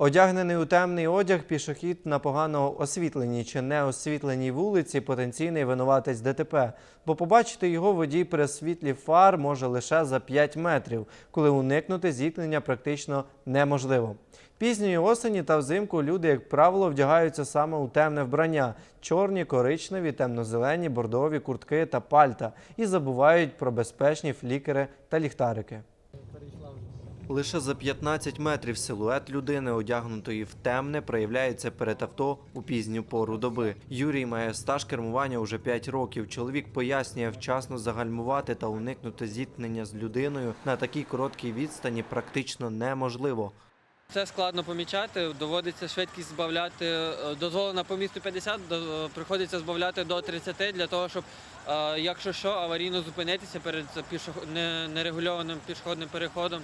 Одягнений у темний одяг, пішохід на погано освітленій чи неосвітленій вулиці потенційний винуватець ДТП, бо побачити його водій при світлі фар може лише за 5 метрів, коли уникнути зіткнення практично неможливо. Пізньої осені та взимку люди, як правило, вдягаються саме у темне вбрання: чорні, коричневі, темно-зелені, бордові куртки та пальта і забувають про безпечні флікери та ліхтарики. Лише за 15 метрів силует людини, одягнутої в темне, проявляється перед авто у пізню пору доби. Юрій має стаж кермування уже 5 років. Чоловік пояснює, вчасно загальмувати та уникнути зіткнення з людиною на такій короткій відстані практично неможливо. Це складно помічати, доводиться швидкість збавляти. е, Дозволена по місту 50, до- е, приходиться збавляти до 30 для того, щоб, е, якщо що, аварійно зупинитися перед нерегульованим пішохідним переходом.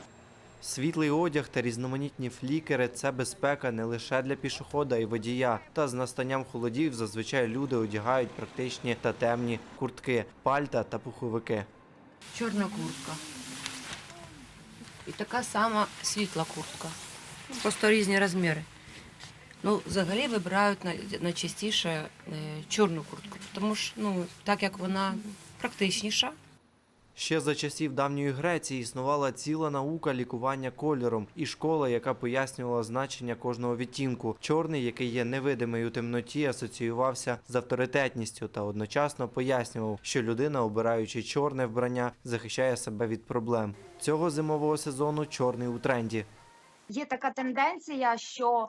Світлий одяг та різноманітні флікери це безпека не лише для пішохода і водія. Та з настанням холодів зазвичай люди одягають практичні та темні куртки, пальта та пуховики. чорна куртка. І така сама світла куртка. Просто різні розміри. Ну, взагалі вибирають най- найчастіше е, чорну куртку, тому що ну, так як вона практичніша. Ще за часів давньої Греції існувала ціла наука лікування кольором і школа, яка пояснювала значення кожного відтінку. Чорний, який є невидимий у темноті, асоціювався з авторитетністю та одночасно пояснював, що людина, обираючи чорне вбрання, захищає себе від проблем. Цього зимового сезону чорний у тренді. є така тенденція, що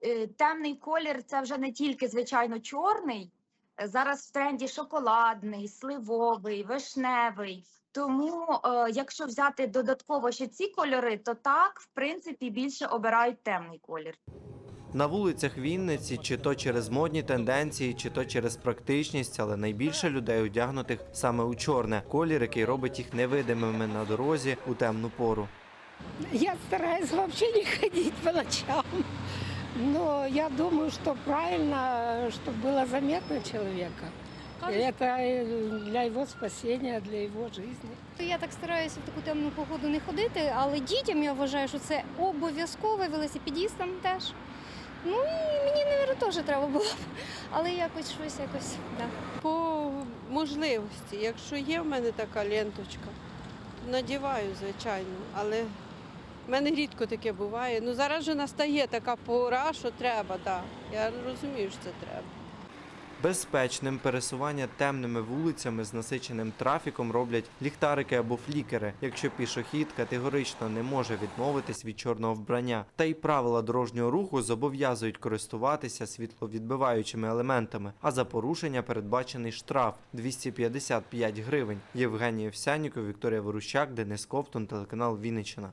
е, темний колір це вже не тільки звичайно чорний. Е, Зараз в тренді шоколадний, сливовий, вишневий. Тому, е, якщо взяти додатково ще ці кольори, то так, в принципі, більше обирають темний колір. На вулицях Вінниці, чи то через модні тенденції, чи то через практичність, але найбільше людей одягнутих саме у чорне колір, який робить їх невидимими на дорозі у темну пору. Я стараюсь вообще не ходить по ночам. Но я думаю, что правильно, чтобы было заметно человека. И Это э, для его спасения, для его жизни. Я так стараюся в таку темну погоду не ходити, але дітям я вважаю, що це обов'язково, велосипедістам теж. Ну і мені, мабуть, теж треба було б. Але якось щось якось, так. По можливості, якщо є в мене така ленточка, надіваю, звичайно, але мене рідко таке буває. Ну зараз же настає така пора, що треба, так. Я розумію, що це треба. Безпечним пересування темними вулицями з насиченим трафіком роблять ліхтарики або флікери, якщо пішохід категорично не може відмовитись від чорного вбрання. Та й правила дорожнього руху зобов'язують користуватися світловідбиваючими елементами. А за порушення передбачений штраф 255 гривень. Євгенія Овсяніков, Вікторія Ворущак, Денис Ковтун, телеканал Вінниччина.